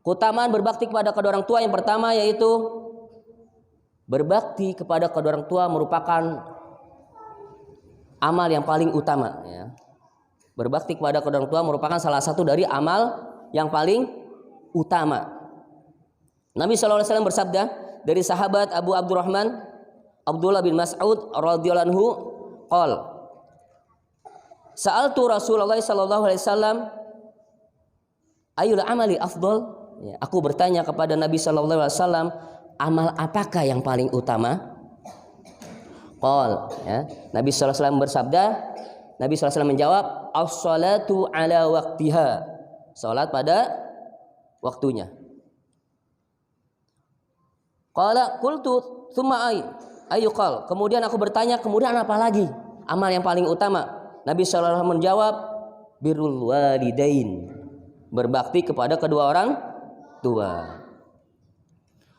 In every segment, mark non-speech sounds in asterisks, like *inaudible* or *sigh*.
Keutamaan berbakti kepada kedua orang tua yang pertama yaitu berbakti kepada kedua orang tua merupakan amal yang paling utama ya. Berbakti kepada kedua orang tua merupakan salah satu dari amal yang paling utama. Nabi SAW bersabda dari sahabat Abu Abdurrahman Abdullah bin Mas'ud radhiyallahu anhu qol Sa'altu Rasulullah sallallahu alaihi wasallam ayul amali afdol ya, aku bertanya kepada Nabi sallallahu alaihi wasallam amal apakah yang paling utama Qal ya Nabi sallallahu alaihi wasallam bersabda Nabi sallallahu alaihi wasallam menjawab as-salatu ala waktiha salat pada waktunya Qala qultu thumma ay ayu qal. Kemudian aku bertanya, kemudian apa lagi? Amal yang paling utama. Nabi sallallahu alaihi wasallam menjawab, birrul walidain. Berbakti kepada kedua orang tua.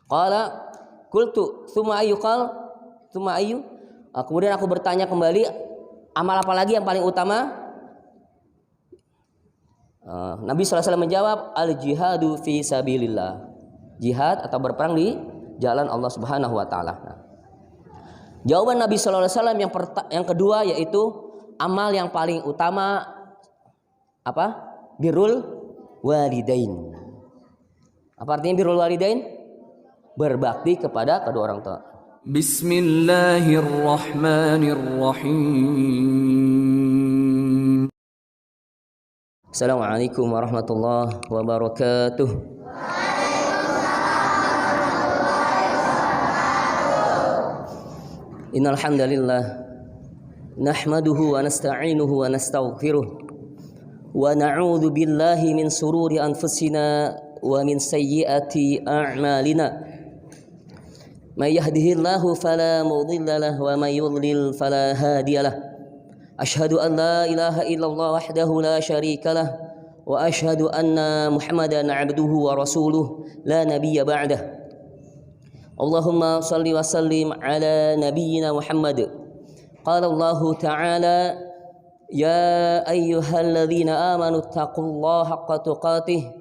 Qala qultu ayu qal? Thumma ayu? Ah, Kemudian aku bertanya kembali, amal apa lagi yang paling utama? Ah, Nabi SAW menjawab al jihadu fi sabilillah jihad atau berperang di jalan Allah Subhanahu wa taala. Nah, jawaban Nabi wasallam yang yang kedua yaitu amal yang paling utama apa? Birrul walidain. Apa artinya birrul walidain? Berbakti kepada kedua orang tua. Bismillahirrahmanirrahim. Assalamualaikum warahmatullahi wabarakatuh. Innal hamdalillah nahmaduhu wa nasta'inuhu wa nastaghfiruh wa na'udzu billahi min sururi anfusina ومن سيئات أعمالنا. من يهده الله فلا مضل له ومن يضلل فلا هادي له. أشهد أن لا إله إلا الله وحده لا شريك له وأشهد أن محمدا عبده ورسوله لا نبي بعده. اللهم صل وسلم على نبينا محمد. قال الله تعالى يا أيها الذين آمنوا اتقوا الله حق تقاته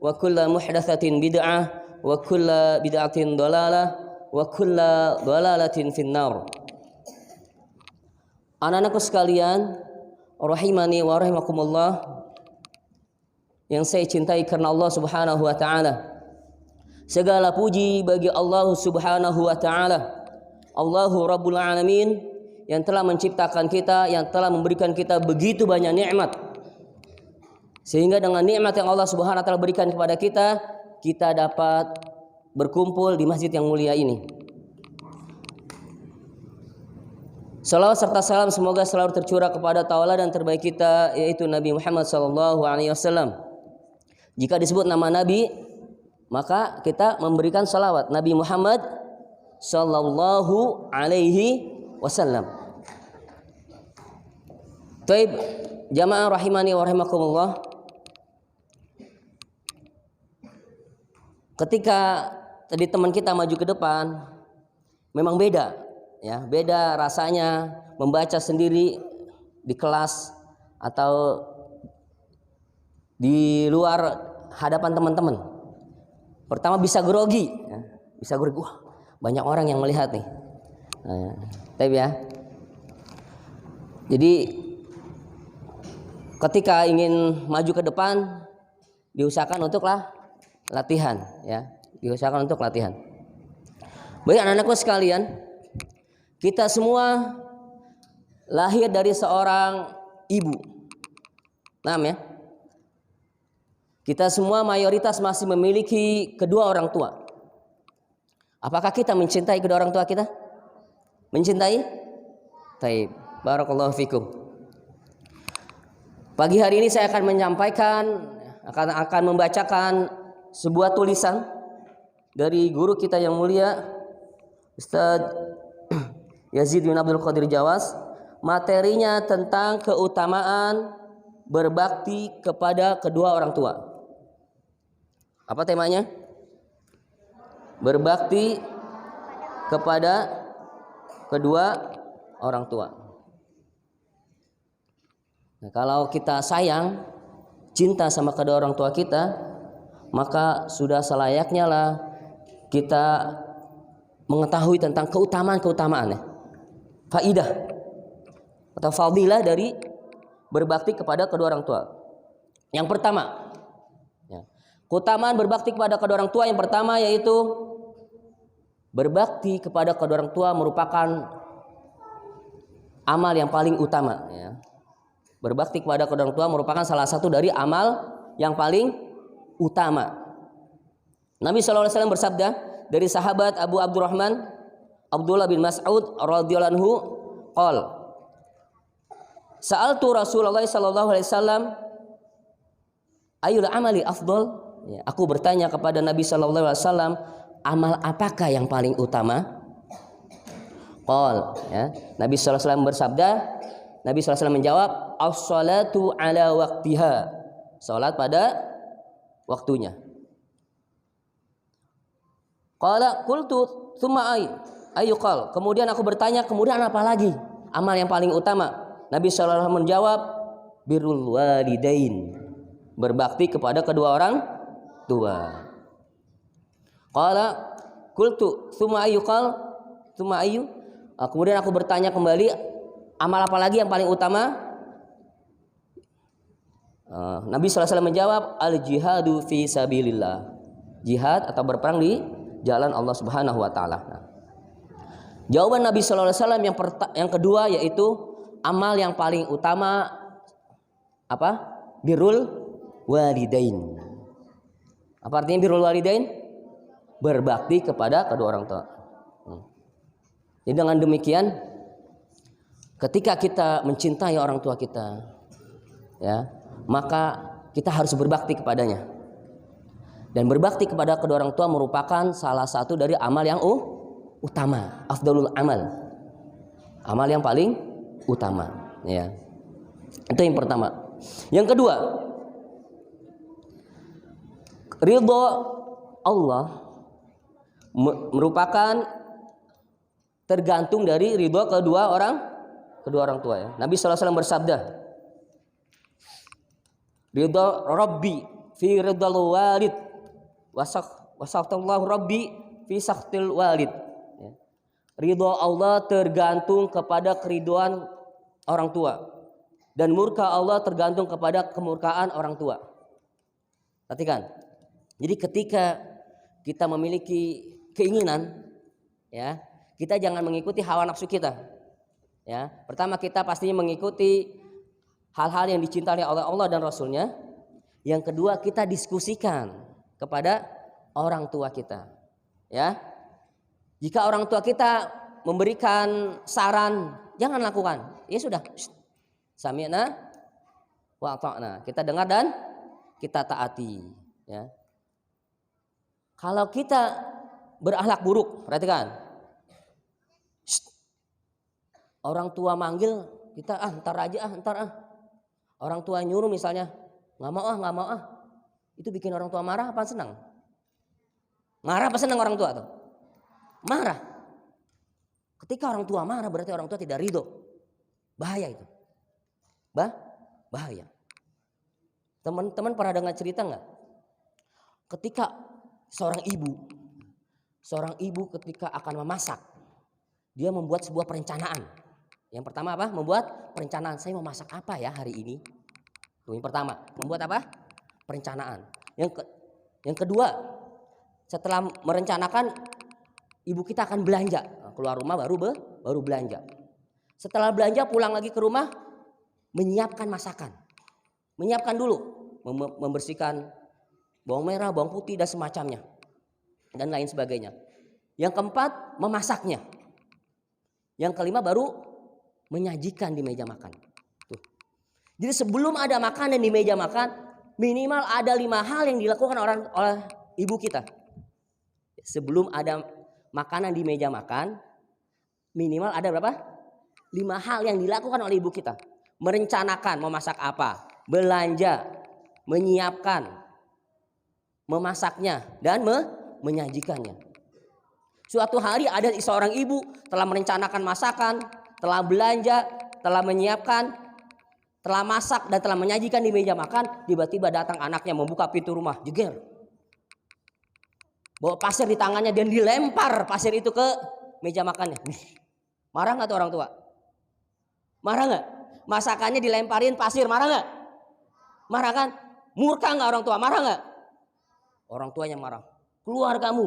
wa kulla muhdatsatin bid'ah wa kulla bid'atin dalalah wa kulla dalalatin finnar. Anak-anakku sekalian rahimani wa rahimakumullah yang saya cintai karena Allah Subhanahu wa taala. Segala puji bagi Allah Subhanahu wa taala. Allahu Rabbul Alamin yang telah menciptakan kita, yang telah memberikan kita begitu banyak nikmat. Sehingga dengan nikmat yang Allah Subhanahu wa taala berikan kepada kita, kita dapat berkumpul di masjid yang mulia ini. Salawat serta salam semoga selalu tercurah kepada tauladan terbaik kita yaitu Nabi Muhammad sallallahu alaihi wasallam. Jika disebut nama Nabi, maka kita memberikan salawat Nabi Muhammad sallallahu alaihi wasallam. Taib jamaah rahimani wa rahimakumullah. Ketika tadi teman kita maju ke depan, memang beda ya. Beda rasanya membaca sendiri di kelas atau di luar hadapan teman-teman. Pertama bisa grogi ya. bisa grogi. Wah banyak orang yang melihat nih. Nah, tapi ya. Jadi ketika ingin maju ke depan diusahakan untuklah latihan ya diusahakan untuk latihan baik anak-anakku sekalian Kita semua lahir dari seorang ibu. Paham ya? Kita semua mayoritas masih memiliki kedua orang tua. Apakah kita mencintai kedua orang tua kita? Mencintai? Taib. Barakallahu fikum. Pagi hari ini saya akan menyampaikan akan akan membacakan sebuah tulisan dari guru kita yang mulia Ustaz *clears throat* Yazid bin Abdul Qadir Jawas materinya tentang keutamaan berbakti kepada kedua orang tua. Apa temanya? Berbakti kepada kedua orang tua. Nah, kalau kita sayang, cinta sama kedua orang tua kita, maka sudah selayaknya lah kita mengetahui tentang keutamaan-keutamaan ya. Faidah atau fadilah dari berbakti kepada kedua orang tua. Yang pertama, ya, keutamaan berbakti kepada kedua orang tua yang pertama yaitu berbakti kepada kedua orang tua merupakan amal yang paling utama. Ya. Berbakti kepada kedua orang tua merupakan salah satu dari amal yang paling utama. Nabi SAW bersabda dari sahabat Abu Abdurrahman Abdullah bin Mas'ud radhiyallahu anhu qol Sa'altu Rasulullah sallallahu alaihi wasallam ayul amali afdal ya, aku bertanya kepada Nabi sallallahu alaihi wasallam amal apakah yang paling utama? Qol ya. Nabi sallallahu alaihi wasallam bersabda Nabi sallallahu alaihi wasallam menjawab as-salatu ala waqtiha. Salat pada waktunya Qala qultu tsumma ay ayu qal. Kemudian aku bertanya, kemudian apa lagi? Amal yang paling utama. Nabi sallallahu alaihi menjawab, birrul walidain. Berbakti kepada kedua orang tua. Qala qultu tsumma ayu qal? Tsumma ayu? Kemudian aku bertanya kembali, amal apa lagi yang paling utama? Ah, Nabi SAW menjawab, al jihadu fi sabilillah. Jihad atau berperang di jalan Allah Subhanahu wa taala. Nah, jawaban Nabi wasallam yang yang kedua yaitu amal yang paling utama apa? Birrul walidain. Apa artinya birrul walidain? Berbakti kepada kedua orang tua. Hmm. Jadi dengan demikian ketika kita mencintai orang tua kita ya, maka kita harus berbakti kepadanya. Dan berbakti kepada kedua orang tua merupakan salah satu dari amal yang uh, utama, afdalul amal. Amal yang paling utama, ya. Itu yang pertama. Yang kedua, ridho Allah me- merupakan tergantung dari ridho kedua orang kedua orang tua ya. Nabi SAW bersabda, ridho Rabbi fi ridhal walid. Wasak wasaktallahu rabbi fi saktil walid. Ya. ridho Allah tergantung kepada keriduan orang tua. Dan murka Allah tergantung kepada kemurkaan orang tua. Perhatikan. Jadi ketika kita memiliki keinginan ya kita jangan mengikuti hawa nafsu kita. Ya pertama kita pastinya mengikuti hal-hal yang dicintai oleh Allah dan Rasulnya yang kedua kita diskusikan kepada orang tua kita. Ya. Jika orang tua kita memberikan saran, jangan lakukan. Ya sudah. Sami'na wa. Kita dengar dan kita taati, ya. Kalau kita berakhlak buruk, perhatikan. Orang tua manggil, kita ah ntar aja ah ntar ah. Orang tua nyuruh misalnya, nggak mau ah nggak mau ah itu bikin orang tua marah apa senang? Marah apa senang orang tua tuh? Marah. Ketika orang tua marah berarti orang tua tidak ridho. Bahaya itu. Bah, bahaya. Teman-teman pernah dengar cerita nggak? Ketika seorang ibu, seorang ibu ketika akan memasak, dia membuat sebuah perencanaan. Yang pertama apa? Membuat perencanaan. Saya mau masak apa ya hari ini? Tuh, yang pertama, membuat apa? perencanaan. Yang ke, yang kedua, setelah merencanakan ibu kita akan belanja, keluar rumah baru be, baru belanja. Setelah belanja pulang lagi ke rumah menyiapkan masakan. Menyiapkan dulu, mem- membersihkan bawang merah, bawang putih dan semacamnya. Dan lain sebagainya. Yang keempat, memasaknya. Yang kelima baru menyajikan di meja makan. Tuh. Jadi sebelum ada makanan di meja makan, minimal ada lima hal yang dilakukan orang oleh ibu kita. Sebelum ada makanan di meja makan, minimal ada berapa? Lima hal yang dilakukan oleh ibu kita. Merencanakan memasak apa, belanja, menyiapkan, memasaknya, dan me menyajikannya. Suatu hari ada seorang ibu telah merencanakan masakan, telah belanja, telah menyiapkan, telah masak dan telah menyajikan di meja makan, tiba-tiba datang anaknya membuka pintu rumah, jeger. Bawa pasir di tangannya dan dilempar pasir itu ke meja makannya. Marah nggak tuh orang tua? Marah nggak? Masakannya dilemparin pasir, marah nggak? Marah kan? Murka nggak orang tua? Marah nggak? Orang tuanya marah. Keluar kamu.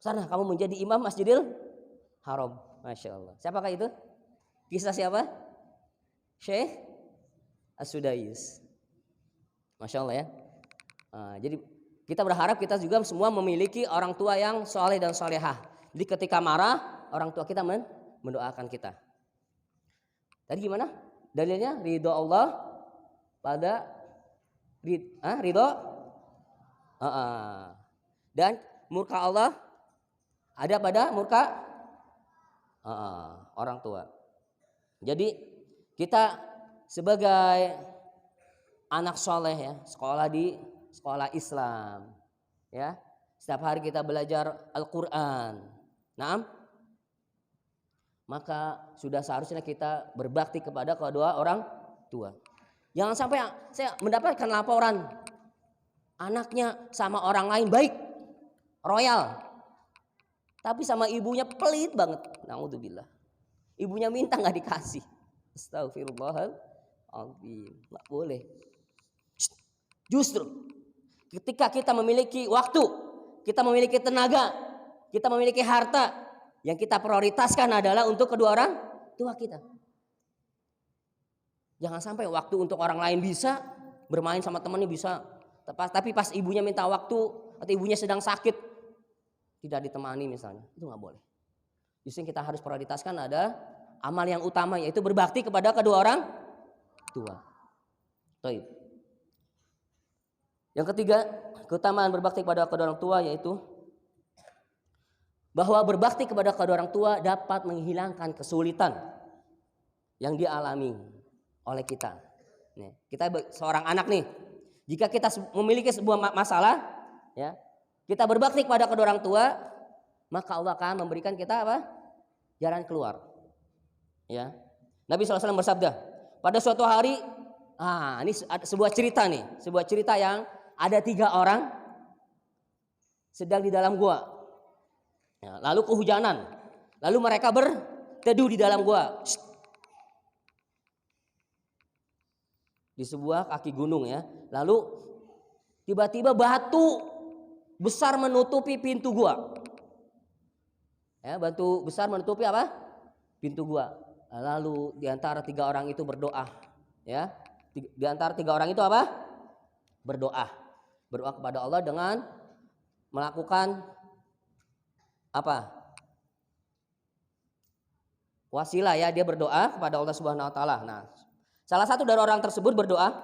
Sana kamu menjadi imam Masjidil Haram. Masya Allah. Siapakah itu? Kisah siapa? Syekh As-Sudais. Masya Allah ya. Nah, jadi kita berharap kita juga semua memiliki orang tua yang soleh dan solehah. Jadi ketika marah, orang tua kita men mendoakan kita. Tadi gimana? Dalilnya ridho Allah pada rid, ah, ridho Ah, ah. dan murka Allah ada pada murka ah, orang tua. Jadi kita sebagai anak soleh ya sekolah di sekolah Islam ya setiap hari kita belajar Al-Quran. Nah, maka sudah seharusnya kita berbakti kepada kedua orang tua. Jangan sampai saya mendapatkan laporan anaknya sama orang lain baik, royal. Tapi sama ibunya pelit banget. Naudzubillah. Ibunya minta nggak dikasih. Astagfirullahaladzim. Nggak boleh. Justru ketika kita memiliki waktu, kita memiliki tenaga, kita memiliki harta, yang kita prioritaskan adalah untuk kedua orang tua kita. Jangan sampai waktu untuk orang lain bisa, bermain sama temannya bisa, tapi pas ibunya minta waktu atau ibunya sedang sakit tidak ditemani misalnya, itu nggak boleh. Justru kita harus prioritaskan ada amal yang utama yaitu berbakti kepada kedua orang tua. Taib. Yang ketiga, keutamaan berbakti kepada kedua orang tua yaitu bahwa berbakti kepada kedua orang tua dapat menghilangkan kesulitan yang dialami oleh kita. Kita seorang anak nih, jika kita memiliki sebuah masalah, ya, kita berbakti kepada kedua orang tua, maka Allah akan memberikan kita apa? Jalan keluar. Ya, Nabi SAW bersabda, pada suatu hari, ah, ini sebuah cerita nih, sebuah cerita yang ada tiga orang sedang di dalam gua. Ya, lalu kehujanan. Lalu mereka berteduh di dalam gua. Di sebuah kaki gunung ya. Lalu tiba-tiba batu besar menutupi pintu gua. Ya, batu besar menutupi apa? Pintu gua. Lalu di antara tiga orang itu berdoa, ya. Di antara tiga orang itu apa? Berdoa. Berdoa kepada Allah dengan melakukan apa? Wasilah ya, dia berdoa kepada Allah Subhanahu wa taala. Nah, salah satu dari orang tersebut berdoa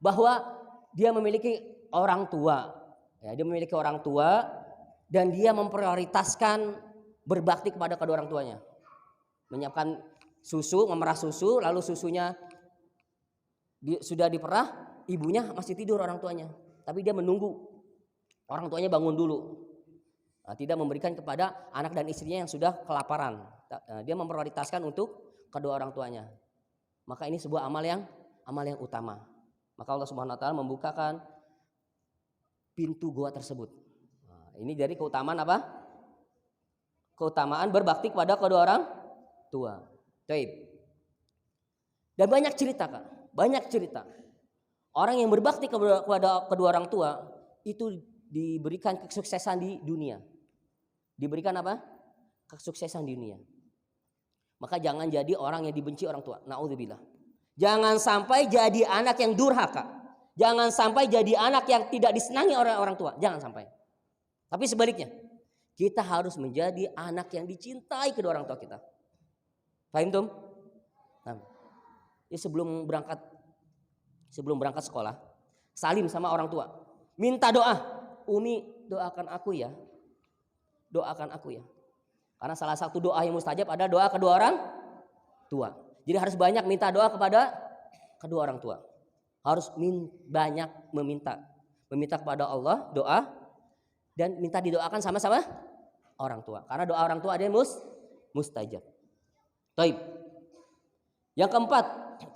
bahwa dia memiliki orang tua. Ya, dia memiliki orang tua dan dia memprioritaskan berbakti kepada kedua orang tuanya. Menyiapkan susu, memerah susu, lalu susunya di, sudah diperah, ibunya masih tidur orang tuanya. Tapi dia menunggu orang tuanya bangun dulu. Nah, tidak memberikan kepada anak dan istrinya yang sudah kelaparan. Nah, dia memprioritaskan untuk kedua orang tuanya. Maka ini sebuah amal yang amal yang utama. Maka Allah Subhanahu wa taala membukakan pintu gua tersebut. Nah, ini dari keutamaan apa? Keutamaan berbakti kepada kedua orang tua. Taib. Dan banyak cerita, Kak. Banyak cerita. Orang yang berbakti kepada kedua orang tua itu diberikan kesuksesan di dunia diberikan apa? Kesuksesan di dunia. Maka jangan jadi orang yang dibenci orang tua. Nauzubillah. Jangan sampai jadi anak yang durhaka. Jangan sampai jadi anak yang tidak disenangi oleh orang tua. Jangan sampai. Tapi sebaliknya, kita harus menjadi anak yang dicintai kedua orang tua kita. Paham tuh? Ya sebelum berangkat sebelum berangkat sekolah, salim sama orang tua. Minta doa. Umi, doakan aku ya. Doakan aku ya. Karena salah satu doa yang mustajab ada doa kedua orang tua. Jadi harus banyak minta doa kepada kedua orang tua. Harus min, banyak meminta. Meminta kepada Allah doa dan minta didoakan sama-sama orang tua. Karena doa orang tua ada yang mus, mustajab. Taib. Yang keempat,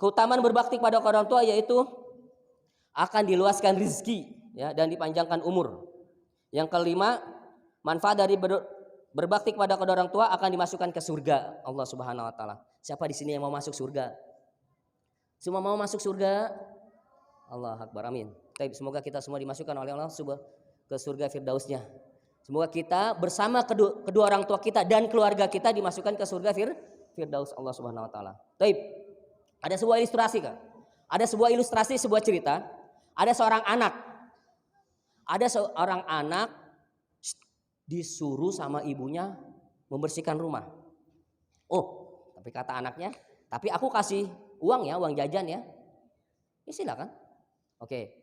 keutamaan berbakti kepada orang tua yaitu akan diluaskan rizki ya dan dipanjangkan umur. Yang kelima, manfaat dari ber, berbakti kepada orang tua akan dimasukkan ke surga Allah Subhanahu wa taala. Siapa di sini yang mau masuk surga? Semua mau masuk surga? Allah Akbar amin. Taib, semoga kita semua dimasukkan oleh Allah subhanahu ke surga firdausnya. Semoga kita bersama kedua, kedua orang tua kita dan keluarga kita dimasukkan ke surga fir, firdaus Allah Subhanahu wa taala. Taib. Ada sebuah ilustrasi kan? Ada sebuah ilustrasi sebuah cerita. Ada seorang anak. Ada seorang anak disuruh sama ibunya membersihkan rumah. Oh, tapi kata anaknya, tapi aku kasih uang ya, uang jajan ya. Ya silakan. Oke.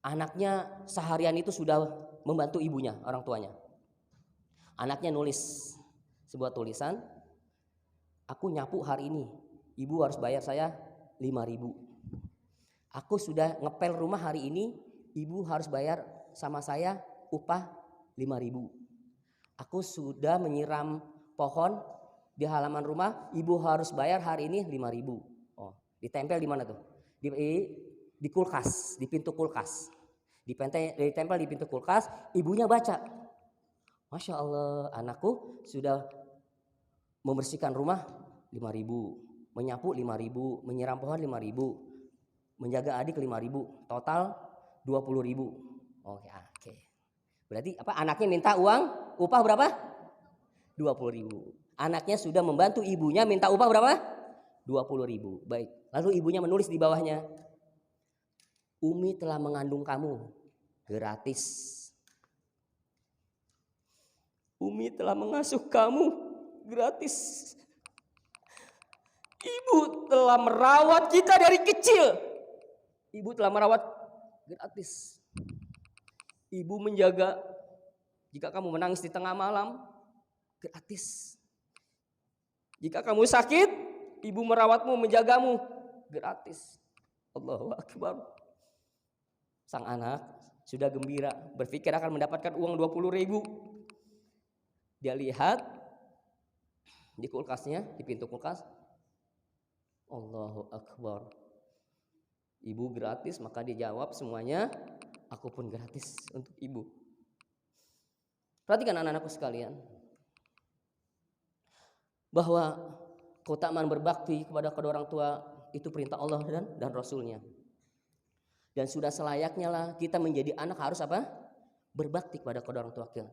Anaknya seharian itu sudah membantu ibunya, orang tuanya. Anaknya nulis sebuah tulisan, aku nyapu hari ini, ibu harus bayar saya 5 ribu. Aku sudah ngepel rumah hari ini, ibu harus bayar sama saya upah 5 ribu. Aku sudah menyiram pohon di halaman rumah, ibu harus bayar hari ini 5 ribu. Oh, ditempel di mana tuh? Di, di kulkas, di pintu kulkas. Dipente, ditempel di pintu kulkas, ibunya baca. Masya Allah, anakku sudah membersihkan rumah 5 ribu, menyapu 5 ribu, menyiram pohon 5 ribu, menjaga adik 5 ribu, total 20 ribu. Oke, oke. Berarti apa? Anaknya minta uang, upah berapa? 20 ribu. Anaknya sudah membantu ibunya minta upah berapa? 20 ribu. Baik. Lalu ibunya menulis di bawahnya, Umi telah mengandung kamu gratis. Umi telah mengasuh kamu gratis. Ibu telah merawat kita dari kecil. Ibu telah merawat gratis. Ibu menjaga jika kamu menangis di tengah malam gratis. Jika kamu sakit, ibu merawatmu, menjagamu gratis. Allahu Akbar. Sang anak sudah gembira, berpikir akan mendapatkan uang 20 ribu. Dia lihat di kulkasnya, di pintu kulkas. Allahu Akbar. Ibu gratis, maka dia jawab semuanya, aku pun gratis untuk ibu. Perhatikan anak-anakku sekalian. Bahwa keutamaan berbakti kepada kedua orang tua itu perintah Allah dan dan Rasulnya. Dan sudah selayaknya lah kita menjadi anak harus apa? Berbakti kepada kedua orang tua kita.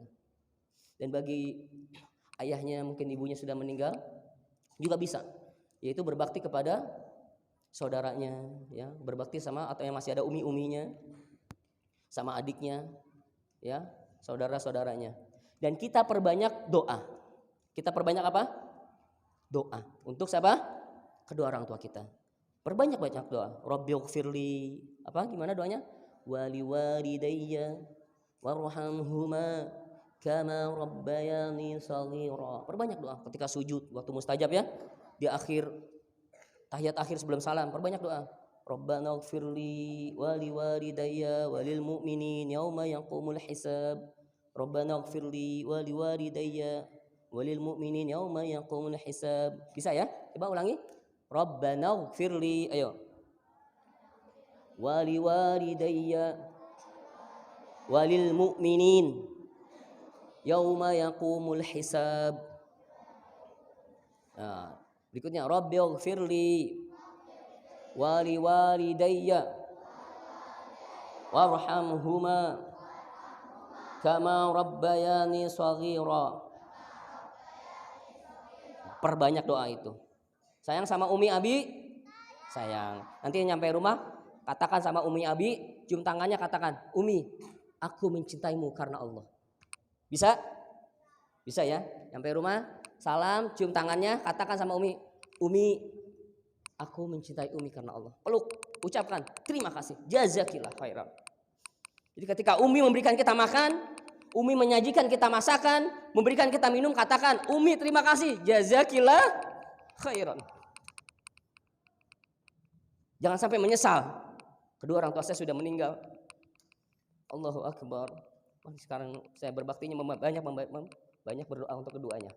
Dan bagi ayahnya mungkin ibunya sudah meninggal juga bisa, yaitu berbakti kepada saudaranya, ya berbakti sama atau yang masih ada umi-uminya, sama adiknya, ya saudara-saudaranya. Dan kita perbanyak doa. Kita perbanyak apa? Doa. Untuk siapa? Kedua orang tua kita. Perbanyak banyak doa. Rabbighfirli. Apa gimana doanya? Wali walidayya warhamhuma kama rabbayani saghira. Perbanyak doa ketika sujud waktu mustajab ya. Di akhir tahiyat akhir sebelum salam perbanyak doa. Rabbana ighfirli wali walidayya walil mu'minin yauma yaqumul hisab. Rabbana ighfirli wali walidayya walil mu'minin yauma yaqumul hisab. Bisa ya? Coba ulangi. Rabbana ighfirli. Ayo. Wali walidayya walil mu'minin yauma yaqumul hisab. Nah, berikutnya Rabbi ighfirli wali walidayya warhamhuma kama rabbayani shaghira. Perbanyak doa itu. Sayang sama Umi Abi? Sayang. Nanti nyampe rumah katakan sama Umi Abi, cium tangannya katakan, "Umi, aku mencintaimu karena Allah." Bisa? Bisa ya? Nyampe rumah, salam, cium tangannya, katakan sama Umi, "Umi, aku mencintai Umi karena Allah." Peluk, ucapkan, "Terima kasih. Jazakillah khairan." Jadi ketika Umi memberikan kita makan, Umi menyajikan kita masakan, memberikan kita minum, katakan, Umi terima kasih, jazakillah khairan. Jangan sampai menyesal. Kedua orang tua saya sudah meninggal. Allahu Akbar. Sekarang saya berbaktinya banyak banyak berdoa untuk keduanya.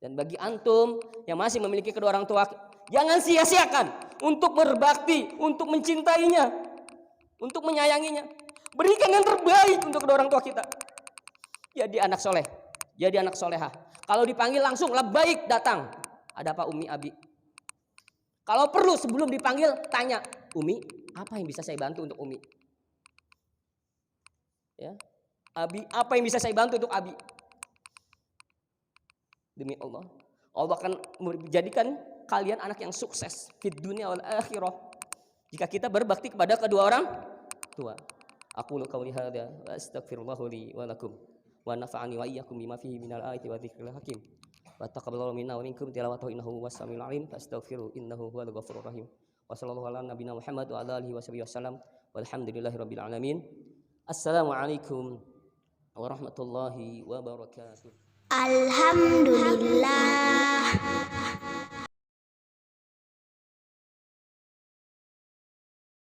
Dan bagi antum yang masih memiliki kedua orang tua, jangan sia-siakan untuk berbakti, untuk mencintainya, untuk menyayanginya. Berikan yang terbaik untuk kedua orang tua kita. Jadi anak soleh, jadi anak soleha. Kalau dipanggil langsung baik datang. Ada apa Umi Abi? Kalau perlu sebelum dipanggil tanya, Umi, apa yang bisa saya bantu untuk Umi? Ya. Abi, apa yang bisa saya bantu untuk Abi? Demi Allah, Allah akan menjadikan kalian anak yang sukses di dunia wal akhirah. Jika kita berbakti kepada kedua orang tua. Aku qauli hadza wa astaghfirullah li wa lakum wa nafa'ani wa iyyakum bima fihi minal ayati wa dzikril hakim. Wa taqabbalallahu minna wa minkum tilawatahu innahu huwas samiul alim. Fastaghfiru innahu huwal ghafurur rahim. Wa sallallahu ala nabiyyina Muhammad wa ala alihi wa sahbihi wasallam. Walhamdulillahi rabbil alamin. Assalamualaikum warahmatullahi wabarakatuh. Alhamdulillah